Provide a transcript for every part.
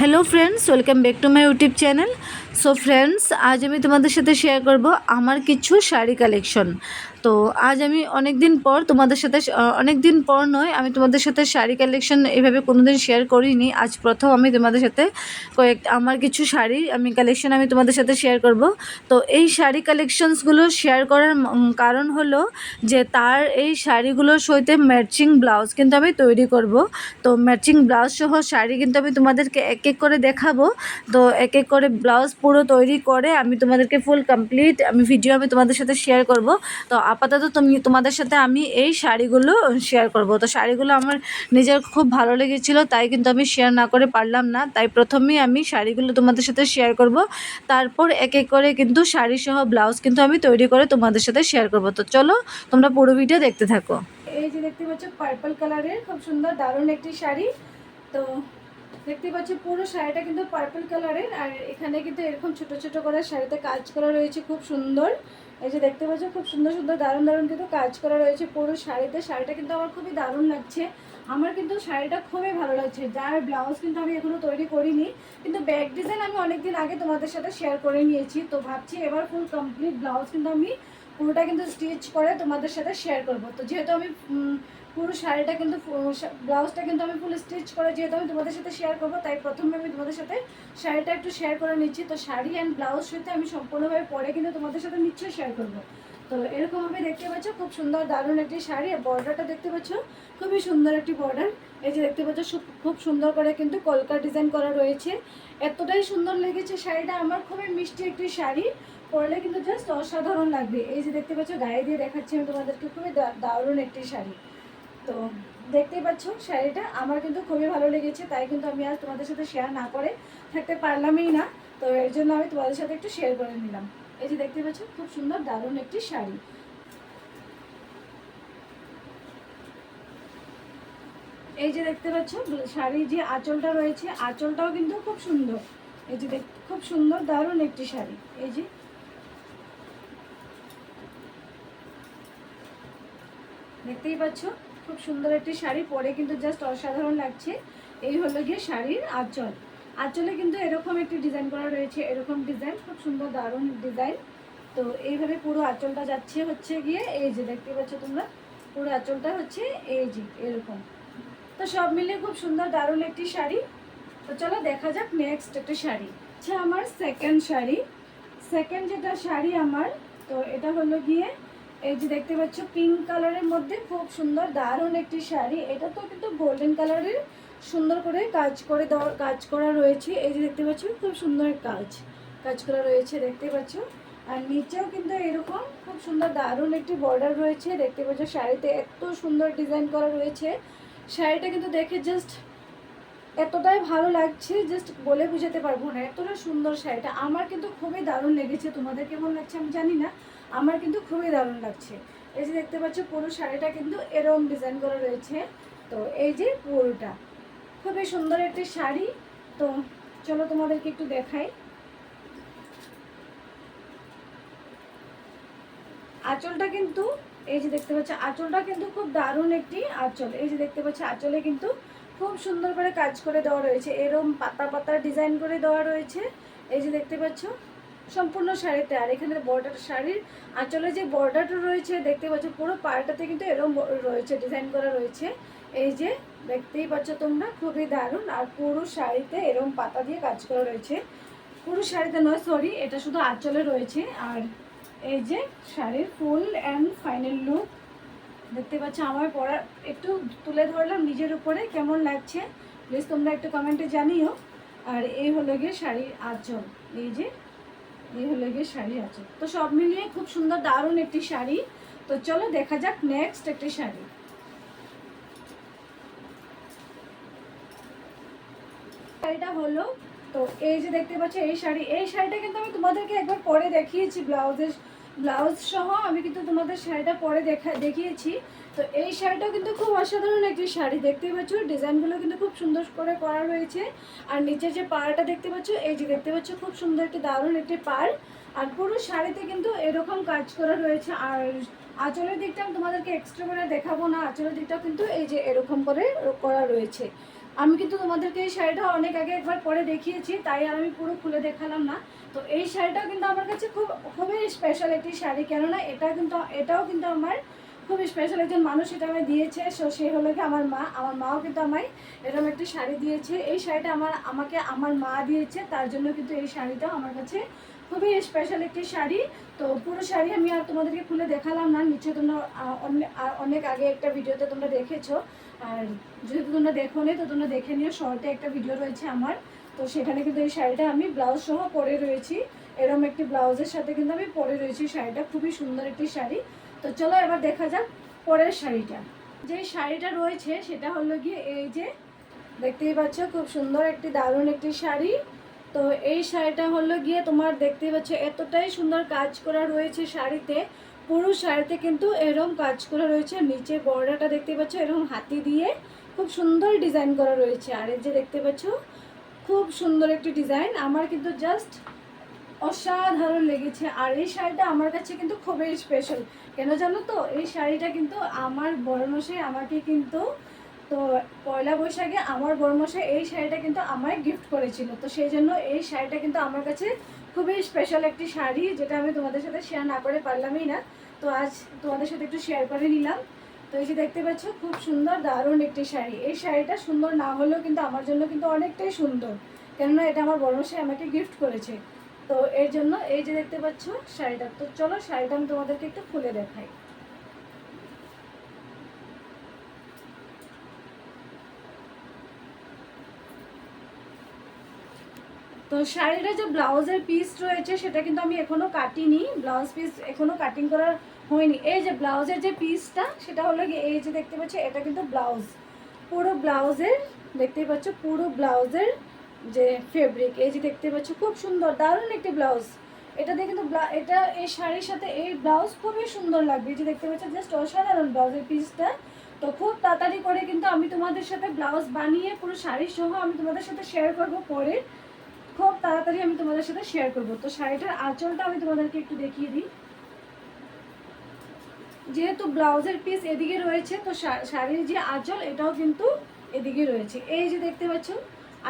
Hello friends, welcome back to my YouTube channel. So friends আজ আমি তোমাদের সাথে শেয়ার করব আমার কিছু শাড়ি কালেকশন তো আজ আমি অনেক দিন পর তোমাদের সাথে অনেক দিন পর নয় আমি তোমাদের সাথে শাড়ি কালেকশন এভাবে কোনো দিন শেয়ার করিনি আজ প্রথম আমি তোমাদের সাথে কয়েক আমার কিছু শাড়ি আমি কালেকশন আমি তোমাদের সাথে শেয়ার করব তো এই শাড়ি কালেকশনসগুলো শেয়ার করার কারণ হলো যে তার এই শাড়িগুলোর সইতে ম্যাচিং ব্লাউজ কিন্তু আমি তৈরি করব তো ম্যাচিং ব্লাউজ সহ শাড়ি কিন্তু আমি তোমাদেরকে এক এক করে দেখাবো তো এক এক করে ব্লাউজ পুরো তৈরি করে আমি তোমাদেরকে ফুল কমপ্লিট আমি ভিডিও আমি তোমাদের সাথে শেয়ার করব তো আপাতত তুমি তোমাদের সাথে আমি এই শাড়িগুলো শেয়ার করব তো শাড়িগুলো আমার নিজের খুব ভালো লেগেছিলো তাই কিন্তু আমি শেয়ার না করে পারলাম না তাই প্রথমেই আমি শাড়িগুলো তোমাদের সাথে শেয়ার করব তারপর এক এক করে কিন্তু শাড়ি সহ ব্লাউজ কিন্তু আমি তৈরি করে তোমাদের সাথে শেয়ার করব তো চলো তোমরা পুরো ভিডিও দেখতে থাকো এই যে দেখতে পাচ্ছ পার্পল কালারের খুব সুন্দর দারুণ একটি শাড়ি তো দেখতে পাচ্ছি পুরো শাড়িটা কিন্তু পার্পল কালারের আর এখানে কিন্তু এরকম ছোট ছোট করে শাড়িতে কাজ করা রয়েছে খুব সুন্দর এই যে দেখতে পাচ্ছ খুব সুন্দর সুন্দর দারুণ দারুণ কিন্তু কাজ করা রয়েছে পুরো শাড়িতে শাড়িটা কিন্তু আমার খুবই দারুণ লাগছে আমার কিন্তু শাড়িটা খুবই ভালো লাগছে যার ব্লাউজ কিন্তু আমি এখনও তৈরি করিনি কিন্তু ব্যাক ডিজাইন আমি অনেকদিন আগে তোমাদের সাথে শেয়ার করে নিয়েছি তো ভাবছি এবার ফুল কমপ্লিট ব্লাউজ কিন্তু আমি পুরোটা কিন্তু স্টিচ করে তোমাদের সাথে শেয়ার করব তো যেহেতু আমি পুরো শাড়িটা কিন্তু ব্লাউজটা কিন্তু আমি ফুল স্টিচ করে যেহেতু আমি তোমাদের সাথে শেয়ার করবো তাই প্রথমে আমি তোমাদের সাথে শাড়িটা একটু শেয়ার করে নিচ্ছি তো শাড়ি অ্যান্ড ব্লাউজ সাথে আমি সম্পূর্ণভাবে পরে কিন্তু তোমাদের সাথে নিশ্চয়ই শেয়ার করবো তো এরকম আমি দেখতে পাচ্ছ খুব সুন্দর দারুণ একটি শাড়ি আর বর্ডারটা দেখতে পাচ্ছ খুবই সুন্দর একটি বর্ডার এই যে দেখতে পাচ্ছ খুব সুন্দর করে কিন্তু কলকার ডিজাইন করা রয়েছে এতটাই সুন্দর লেগেছে শাড়িটা আমার খুবই মিষ্টি একটি শাড়ি পরলে কিন্তু জাস্ট অসাধারণ লাগবে এই যে দেখতে পাচ্ছ গায়ে দিয়ে দেখাচ্ছি আমি তোমাদেরকে খুবই দারুণ একটি শাড়ি তো দেখতেই পাচ্ছ শাড়িটা আমার কিন্তু খুবই ভালো লেগেছে তাই কিন্তু আমি আর তোমাদের সাথে শেয়ার না করে থাকতে পারলামই না তো এর জন্য আমি তোমাদের সাথে একটু শেয়ার করে নিলাম এই যে দেখতে পাচ্ছ খুব সুন্দর দারুণ একটি শাড়ি এই যে দেখতে পাচ্ছ শাড়ির যে আঁচলটা রয়েছে আঁচলটাও কিন্তু খুব সুন্দর এই যে খুব সুন্দর দারুণ একটি শাড়ি এই যে দেখতেই পাচ্ছ খুব সুন্দর একটি শাড়ি পরে কিন্তু জাস্ট অসাধারণ লাগছে এই হলো গিয়ে শাড়ির আঁচল আঁচলে কিন্তু এরকম একটি ডিজাইন করা রয়েছে এরকম ডিজাইন খুব সুন্দর দারুণ ডিজাইন তো এইভাবে পুরো আঁচলটা যাচ্ছে হচ্ছে গিয়ে এই যে দেখতে পাচ্ছ তোমরা পুরো আঁচলটা হচ্ছে এই যে এরকম তো সব মিলিয়ে খুব সুন্দর দারুণ একটি শাড়ি তো চলো দেখা যাক নেক্সট একটা শাড়ি আচ্ছা আমার সেকেন্ড শাড়ি সেকেন্ড যেটা শাড়ি আমার তো এটা হলো গিয়ে এই যে দেখতে পাচ্ছ পিঙ্ক কালারের মধ্যে খুব সুন্দর দারুণ একটি শাড়ি এটা তো কিন্তু গোল্ডেন কালারের সুন্দর করে কাজ করে দেওয়া কাজ করা রয়েছে এই যে দেখতে পাচ্ছ খুব সুন্দর কাজ কাজ করা রয়েছে দেখতে পাচ্ছ আর নিচেও কিন্তু এরকম খুব সুন্দর দারুণ একটি বর্ডার রয়েছে দেখতে পাচ্ছ শাড়িতে এত সুন্দর ডিজাইন করা রয়েছে শাড়িটা কিন্তু দেখে জাস্ট এতটাই ভালো লাগছে জাস্ট বলে বুঝাতে পারবো না এতটা সুন্দর শাড়িটা আমার কিন্তু খুবই দারুণ লেগেছে তোমাদের কেমন লাগছে আমি জানি না আমার কিন্তু খুবই দারুণ লাগছে এই যে দেখতে পাচ্ছ পুরো শাড়িটা কিন্তু এরকম ডিজাইন করা রয়েছে তো এই যে পুরোটা খুবই সুন্দর একটি শাড়ি তো চলো তোমাদেরকে একটু দেখাই আঁচলটা কিন্তু এই যে দেখতে পাচ্ছ আঁচলটা কিন্তু খুব দারুণ একটি আঁচল এই যে দেখতে পাচ্ছ আঁচলে কিন্তু খুব সুন্দর করে কাজ করে দেওয়া রয়েছে এরম পাতা পাতা ডিজাইন করে দেওয়া রয়েছে এই যে দেখতে পাচ্ছ সম্পূর্ণ শাড়িতে আর এখানে বর্ডার শাড়ির আঁচলে যে বর্ডারটা রয়েছে দেখতে পাচ্ছ পুরো পাড়টাতে কিন্তু এরম রয়েছে ডিজাইন করা রয়েছে এই যে দেখতেই পাচ্ছ তোমরা খুবই দারুণ আর পুরো শাড়িতে এরম পাতা দিয়ে কাজ করা রয়েছে পুরো শাড়িতে নয় সরি এটা শুধু আঁচলে রয়েছে আর এই যে শাড়ির ফুল অ্যান্ড ফাইনাল লুক দেখতে পাচ্ছ আমার পড়া একটু তুলে ধরলাম নিজের উপরে কেমন লাগছে প্লিজ তোমরা একটু কমেন্টে জানিও আর এই হলো গিয়ে শাড়ির আচল এই যে এই হলো গিয়ে শাড়ির আচল তো সব মিলিয়ে খুব সুন্দর দারুণ একটি শাড়ি তো চলো দেখা যাক নেক্সট একটি শাড়ি শাড়িটা হলো তো এই যে দেখতে পাচ্ছ এই শাড়ি এই শাড়িটা কিন্তু আমি তোমাদেরকে একবার পরে দেখিয়েছি ব্লাউজের ব্লাউজ সহ আমি কিন্তু তোমাদের শাড়িটা পরে দেখা দেখিয়েছি তো এই শাড়িটাও কিন্তু খুব অসাধারণ একটি শাড়ি দেখতে পাচ্ছ ডিজাইনগুলো কিন্তু খুব সুন্দর করে করা রয়েছে আর নিচের যে পাড়টা দেখতে পাচ্ছ এই যে দেখতে পাচ্ছ খুব সুন্দর একটি দারুণ একটি পাড় আর পুরো শাড়িতে কিন্তু এরকম কাজ করা রয়েছে আর আঁচলের দিকটা আমি তোমাদেরকে এক্সট্রা করে দেখাবো না আঁচলের দিকটাও কিন্তু এই যে এরকম করে করা রয়েছে আমি কিন্তু তোমাদেরকে এই শাড়িটা অনেক আগে একবার পরে দেখিয়েছি তাই আর আমি পুরো খুলে দেখালাম না তো এই শাড়িটাও কিন্তু আমার কাছে খুব খুবই স্পেশাল একটি শাড়ি কেননা এটা কিন্তু এটাও কিন্তু আমার খুব স্পেশাল একজন মানুষ এটা আমায় দিয়েছে সো সে হলো কি আমার মা আমার মাও কিন্তু আমায় এরকম একটি শাড়ি দিয়েছে এই শাড়িটা আমার আমাকে আমার মা দিয়েছে তার জন্য কিন্তু এই শাড়িটাও আমার কাছে খুবই স্পেশাল একটি শাড়ি তো পুরো শাড়ি আমি আর তোমাদেরকে খুলে দেখালাম না নিচে তোমরা অনেক আগে একটা ভিডিওতে তোমরা দেখেছো আর যদি তোমরা দেখো নি তো তোমরা দেখে নিও শর্টে একটা ভিডিও রয়েছে আমার তো সেখানে কিন্তু এই শাড়িটা আমি ব্লাউজ সহ পরে রয়েছি এরকম একটি ব্লাউজের সাথে কিন্তু আমি পরে রয়েছি শাড়িটা খুবই সুন্দর একটি শাড়ি তো চলো এবার দেখা যাক পরের শাড়িটা যে শাড়িটা রয়েছে সেটা হলো গিয়ে এই যে দেখতেই পাচ্ছ খুব সুন্দর একটি দারুণ একটি শাড়ি তো এই শাড়িটা হলো গিয়ে তোমার দেখতেই পাচ্ছ এতটাই সুন্দর কাজ করা রয়েছে শাড়িতে পুরুষ শাড়িতে কিন্তু এরকম কাজ করা রয়েছে নিচে বর্ডারটা দেখতে পাচ্ছ এরকম হাতি দিয়ে খুব সুন্দর ডিজাইন করা রয়েছে আর এর যে দেখতে পাচ্ছ খুব সুন্দর একটি ডিজাইন আমার কিন্তু জাস্ট অসাধারণ লেগেছে আর এই শাড়িটা আমার কাছে কিন্তু খুবই স্পেশাল কেন জানো তো এই শাড়িটা কিন্তু আমার বড় মশাই আমাকে কিন্তু তো পয়লা বৈশাখে আমার বড়মশাই এই শাড়িটা কিন্তু আমায় গিফট করেছিল তো সেই জন্য এই শাড়িটা কিন্তু আমার কাছে খুবই স্পেশাল একটি শাড়ি যেটা আমি তোমাদের সাথে শেয়ার না করে পারলামই না তো আজ তোমাদের সাথে একটু শেয়ার করে নিলাম তো এই যে দেখতে পাচ্ছ খুব সুন্দর দারুণ একটি শাড়ি এই শাড়িটা সুন্দর না হলেও কিন্তু আমার জন্য কিন্তু অনেকটাই সুন্দর কেননা এটা আমার বড়মশাই আমাকে গিফট করেছে তো এর জন্য এই যে দেখতে পাচ্ছ শাড়িটা তো চলো শাড়িটা আমি তোমাদেরকে একটু খুলে দেখাই তো শাড়িটা যে ব্লাউজের পিস রয়েছে সেটা কিন্তু আমি এখনও কাটিনি ব্লাউজ পিস এখনও কাটিং করার হয়নি এই যে ব্লাউজের যে পিসটা সেটা হলো এই যে দেখতে পাচ্ছি এটা কিন্তু ব্লাউজ পুরো ব্লাউজের দেখতে পাচ্ছ পুরো ব্লাউজের যে ফেব্রিক এই যে দেখতে পাচ্ছ খুব সুন্দর দারুণ একটি ব্লাউজ এটা দিয়ে কিন্তু এটা এই শাড়ির সাথে এই ব্লাউজ খুবই সুন্দর লাগবে যে দেখতে পাচ্ছ জাস্ট অসাধারণ ব্লাউজের পিসটা তো খুব তাড়াতাড়ি করে কিন্তু আমি তোমাদের সাথে ব্লাউজ বানিয়ে পুরো শাড়ির সহ আমি তোমাদের সাথে শেয়ার করবো পরে খুব তাড়াতাড়ি আমি তোমাদের সাথে শেয়ার করব তো শাড়িটার আঁচলটা আমি তোমাদেরকে একটু দেখিয়ে দিই যেহেতু ব্লাউজের পিস এদিকে রয়েছে তো শাড়ির যে আঁচল এটাও কিন্তু এদিকে রয়েছে এই যে দেখতে পাচ্ছ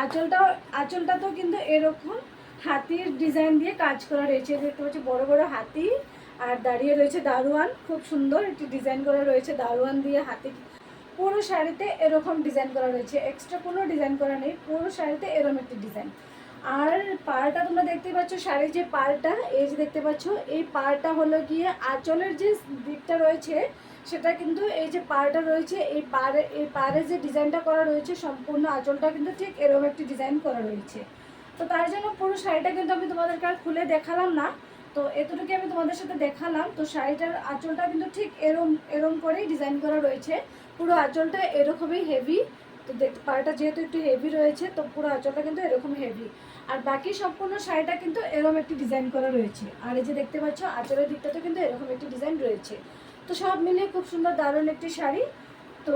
আঁচলটাও আঁচলটা তো কিন্তু এরকম হাতির ডিজাইন দিয়ে কাজ করা রয়েছে দেখতে পাচ্ছি বড় বড় হাতি আর দাঁড়িয়ে রয়েছে দারোয়ান খুব সুন্দর একটি ডিজাইন করা রয়েছে দারোয়ান দিয়ে হাতি পুরো শাড়িতে এরকম ডিজাইন করা রয়েছে এক্সট্রা কোনো ডিজাইন করা নেই পুরো শাড়িতে এরকম একটি ডিজাইন আর পাড়টা তোমরা দেখতে পাচ্ছ শাড়ির যে পাড়টা এই যে দেখতে পাচ্ছ এই পাড়টা হলো গিয়ে আঁচলের যে দিকটা রয়েছে সেটা কিন্তু এই যে পাড়টা রয়েছে এই পাড়ে এই পাড়ে যে ডিজাইনটা করা রয়েছে সম্পূর্ণ আঁচলটা কিন্তু ঠিক এরকম একটি ডিজাইন করা রয়েছে তো তার জন্য পুরো শাড়িটা কিন্তু আমি তোমাদেরকে আর খুলে দেখালাম না তো এতটুকু আমি তোমাদের সাথে দেখালাম তো শাড়িটার আঁচলটা কিন্তু ঠিক এরম এরম করেই ডিজাইন করা রয়েছে পুরো আঁচলটা এরকমই হেভি তো পাড়টা যেহেতু একটু হেভি রয়েছে তো পুরো আঁচলটা কিন্তু এরকম হেভি আর বাকি সম্পূর্ণ শাড়িটা কিন্তু এরকম একটি ডিজাইন করা রয়েছে আর এই যে দেখতে পাচ্ছ আচারের দিকটাতে কিন্তু এরকম একটি ডিজাইন রয়েছে তো সব মিলিয়ে খুব সুন্দর দারুণ একটি শাড়ি তো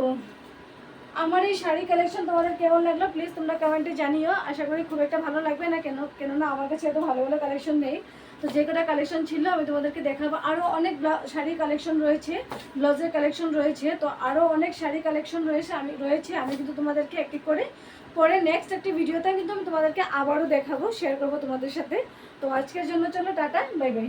আমার এই শাড়ি কালেকশন তোমাদের কেমন লাগলো প্লিজ তোমরা কমেন্টে জানিও আশা করি খুব একটা ভালো লাগবে না কেন কেননা আমার কাছে এত ভালো ভালো কালেকশন নেই তো যে কটা কালেকশন ছিল আমি তোমাদেরকে দেখাবো আরও অনেক শাড়ি কালেকশন রয়েছে ব্লাউজের কালেকশন রয়েছে তো আরও অনেক শাড়ি কালেকশন রয়েছে আমি রয়েছে আমি কিন্তু তোমাদেরকে একটি করে পরে নেক্সট একটি ভিডিওতে কিন্তু আমি তোমাদেরকে আবারও দেখাবো শেয়ার করবো তোমাদের সাথে তো আজকের জন্য চলো টাটা বাই বাই